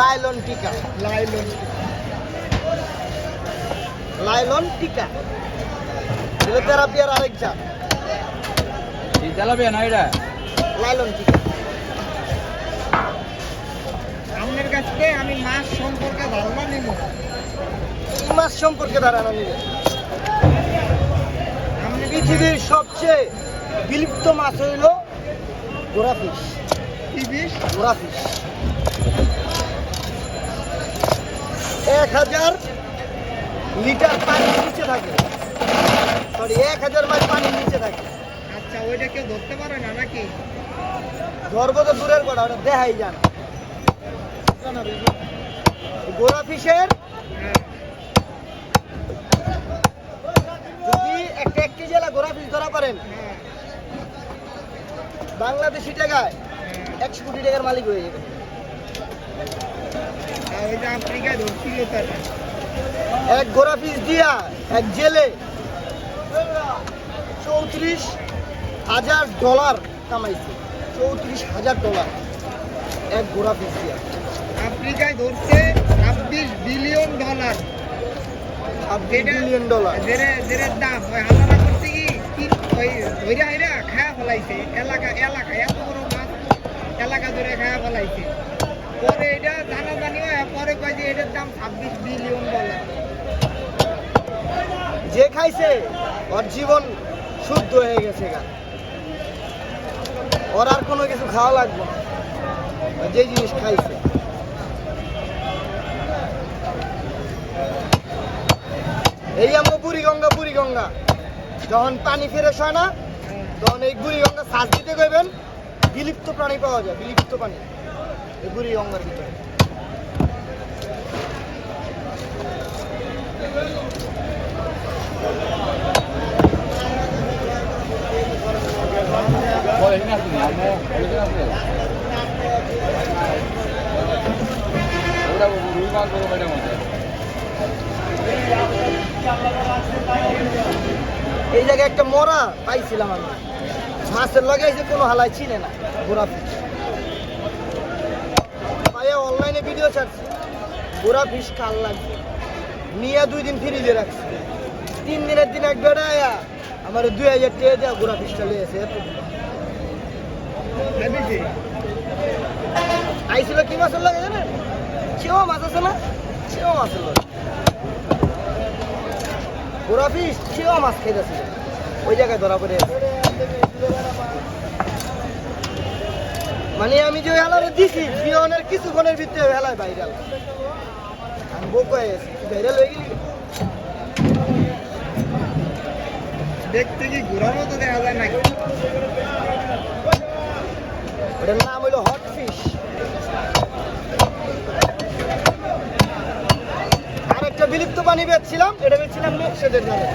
Nylon টিকা। Nylon nylon টিকা। এটা তেরাপিয়ার আরেক জাত। এই তেলাপিয়া না এটা? লাইলন টিকা। আপনার কাছ থেকে আমি মাছ সম্পর্কে ধারণা নিব। এই মাছ সম্পর্কে ধারণা নিবে? পৃথিবীর সবচেয়ে বিলুপ্ত মাছ হইল গোরাফিশ কি বিষ? গোরাফিশ এক হাজার লিটার পানির নিচে থাকে। সরি এক হাজার মাইল পানির নিচে থাকে। আচ্ছা ওইটা কেউ ধরতে পারে না নাকি? গর্ব তো দূরের কথা ওটা দেখাই যান। হ্যাঁ যদি একটা এক কেজি এলা গোরাফিশ ধরা পারেন হ্যাঁ। বাংলাদেশি টাকায়। একশো কোটি টাকার মালিক হয়ে যাবে। ওই যে আফ্রিকায় ধরছিল তারা এক গোড়া পিস দিয়া এক জেলে। চৌত্রিশ হাজার ডলার কামাইছে। চৌত্রিশ হাজার ডলার এক গোড়া পিস দিয়া। আফ্রিকায় ধরছে ছাব্বিশ বিলিয়ন ডলার ছাব্বিশ বিলিয়ন ডলার দাম ওই হালারা কি? কি ওই ধৈরা হাইরা খায়া ফলাইছে। এলাকা এলাকা এত বড় মাছ এলাকা ধরে খায়া ফলাইছে। পরে কয় যে এটার দাম ছাব্বিশ বিলিয়ন ডলার যে খাইছে, ওর জীবন শুদ্ধ হয়ে গেছে গা। ওর আর কোনো কিছু খাওয়া লাগবে না। যে জিনিস খাইছে। এই আমার বুড়ি গঙ্গা বুড়ি গঙ্গা যখন পানি ফেরেস হয় না, তখন এই বুড়ি গঙ্গা শ্বাস দিতে কইবেন, বিলুপ্ত প্রাণী পাওয়া যায়, বিলুপ্ত প্রাণী এই বুড়ি গঙ্গার ভিতরে বলে না তুমি আমো বলে আছে ওরা রুই মাছ বড় বাইটা মধ্যে এই জায়গায় একটা মরা পাইছিলাম আমি। মাছের লগে এসে কোনো হালাই চিনে না, ঘোরা ফিস পাইয়া অনলাইনে ভিডিও ছাড়ছে। ঘোরা ফিস কাল লাগবে নিয়ে দুই দিন ফ্রিজে রাখছে। তিন দিনের দিন এক বেড়া আয়া আমার দুই হাজার টাকা দেওয়া ঘোরা ফিসটা লিয়েছে আইছিল কি মাছের লাগে জানেন? চেও মাছ আছে না? চেও মাছের লাগে। ঘোরা ফিস চেও মাছ খেতেছিল ওই জায়গায় ধরা পড়ে আছে। মানে আমি যে হেলারে দিছি জীবনের কিছুক্ষণের ভিতরে হেলায় ভাইরাল আমি বোক হয়ে গেছি ভাইরাল হয়ে গেলি? দেখতে কি ঘোরার মতো দেখা যায় নাকি? ওটার নাম হইল হট ফিশ আর একটা বিলুপ্ত পানি বেচছিলাম এটা বেচছিলাম মেঘসেদের নামে